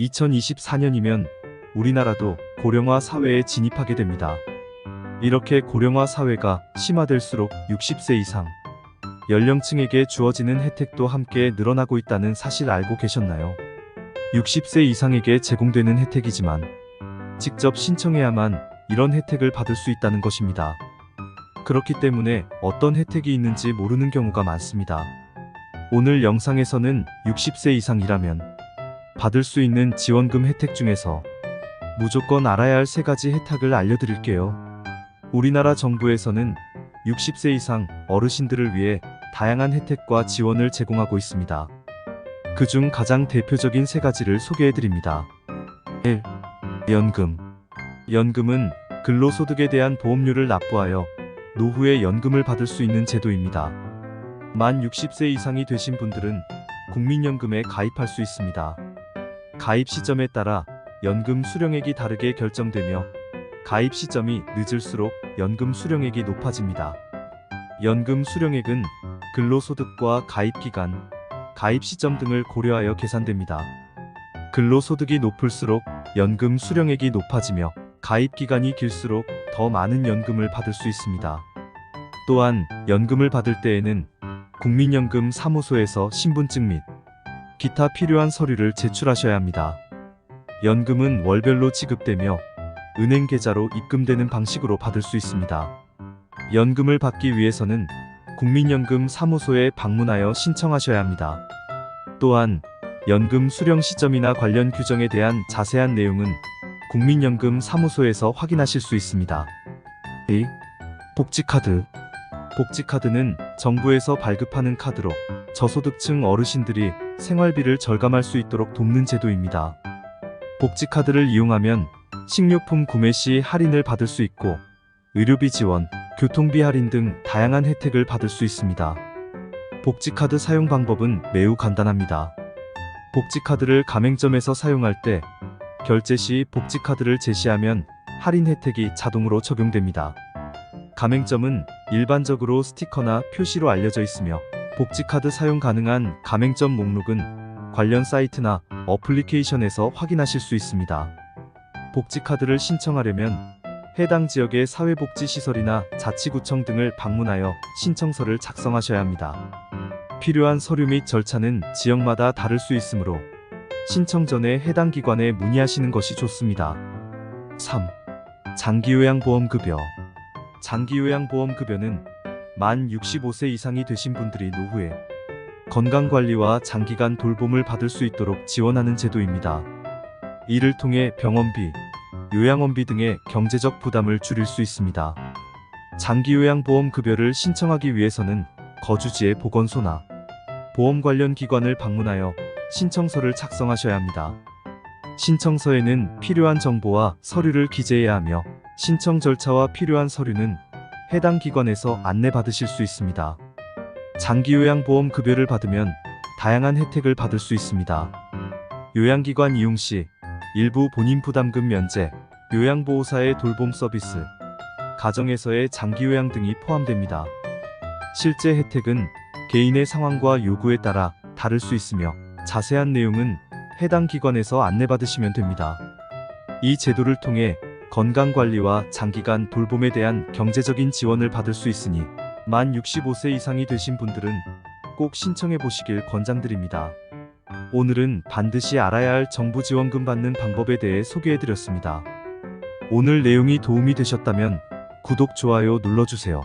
2024년이면 우리나라도 고령화 사회에 진입하게 됩니다. 이렇게 고령화 사회가 심화될수록 60세 이상 연령층에게 주어지는 혜택도 함께 늘어나고 있다는 사실 알고 계셨나요? 60세 이상에게 제공되는 혜택이지만 직접 신청해야만 이런 혜택을 받을 수 있다는 것입니다. 그렇기 때문에 어떤 혜택이 있는지 모르는 경우가 많습니다. 오늘 영상에서는 60세 이상이라면 받을 수 있는 지원금 혜택 중에서 무조건 알아야 할 세 가지 혜택을 알려드릴게요. 우리나라 정부에서는 60세 이상 어르신들을 위해 다양한 혜택과 지원을 제공하고 있습니다. 그중 가장 대표적인 세 가지를 소개해드립니다. 1. 연금. 연금은 근로소득에 대한 보험료를 납부하여 노후에 연금을 받을 수 있는 제도입니다. 만 60세 이상이 되신 분들은 국민연금에 가입할 수 있습니다. 가입 시점에 따라 연금 수령액이 다르게 결정되며 가입 시점이 늦을수록 연금 수령액이 높아집니다. 연금 수령액은 근로소득과 가입 기간, 가입 시점 등을 고려하여 계산됩니다. 근로소득이 높을수록 연금 수령액이 높아지며 가입 기간이 길수록 더 많은 연금을 받을 수 있습니다. 또한 연금을 받을 때에는 국민연금 사무소에서 신분증 및 기타 필요한 서류를 제출하셔야 합니다. 연금은 월별로 지급되며 은행 계좌로 입금되는 방식으로 받을 수 있습니다. 연금을 받기 위해서는 국민연금 사무소에 방문하여 신청하셔야 합니다. 또한 연금 수령 시점이나 관련 규정에 대한 자세한 내용은 국민연금 사무소에서 확인하실 수 있습니다. 2. 복지카드 복지카드는 정부에서 발급하는 카드로 저소득층 어르신들이 생활비를 절감할 수 있도록 돕는 제도입니다. 복지카드를 이용하면 식료품 구매 시 할인을 받을 수 있고 의료비 지원, 교통비 할인 등 다양한 혜택을 받을 수 있습니다. 복지카드 사용 방법은 매우 간단합니다. 복지카드를 가맹점에서 사용할 때 결제 시 복지카드를 제시하면 할인 혜택이 자동으로 적용됩니다. 가맹점은 일반적으로 스티커나 표시로 알려져 있으며 복지카드 사용 가능한 가맹점 목록은 관련 사이트나 어플리케이션에서 확인하실 수 있습니다. 복지카드를 신청하려면 해당 지역의 사회복지시설이나 자치구청 등을 방문하여 신청서를 작성하셔야 합니다. 필요한 서류 및 절차는 지역마다 다를 수 있으므로 신청 전에 해당 기관에 문의하시는 것이 좋습니다. 3. 장기요양보험급여 장기요양보험급여는 만 65세 이상이 되신 분들이 노후에 건강관리와 장기간 돌봄을 받을 수 있도록 지원하는 제도입니다. 이를 통해 병원비, 요양원비 등의 경제적 부담을 줄일 수 있습니다. 장기요양보험급여를 신청하기 위해서는 거주지의 보건소나 보험 관련 기관을 방문하여 신청서를 작성하셔야 합니다. 신청서에는 필요한 정보와 서류를 기재해야 하며 신청 절차와 필요한 서류는 해당 기관에서 안내받으실 수 있습니다. 장기요양보험 급여를 받으면 다양한 혜택을 받을 수 있습니다. 요양기관 이용 시 일부 본인 부담금 면제, 요양보호사의 돌봄 서비스, 가정에서의 장기요양 등이 포함됩니다. 실제 혜택은 개인의 상황과 요구에 따라 다를 수 있으며 자세한 내용은 해당 기관에서 안내받으시면 됩니다. 이 제도를 통해 건강관리와 장기간 돌봄에 대한 경제적인 지원을 받을 수 있으니 만 65세 이상이 되신 분들은 꼭 신청해 보시길 권장드립니다. 오늘은 반드시 알아야 할 정부 지원금 받는 방법에 대해 소개해 드렸습니다. 오늘 내용이 도움이 되셨다면 구독, 좋아요 눌러주세요.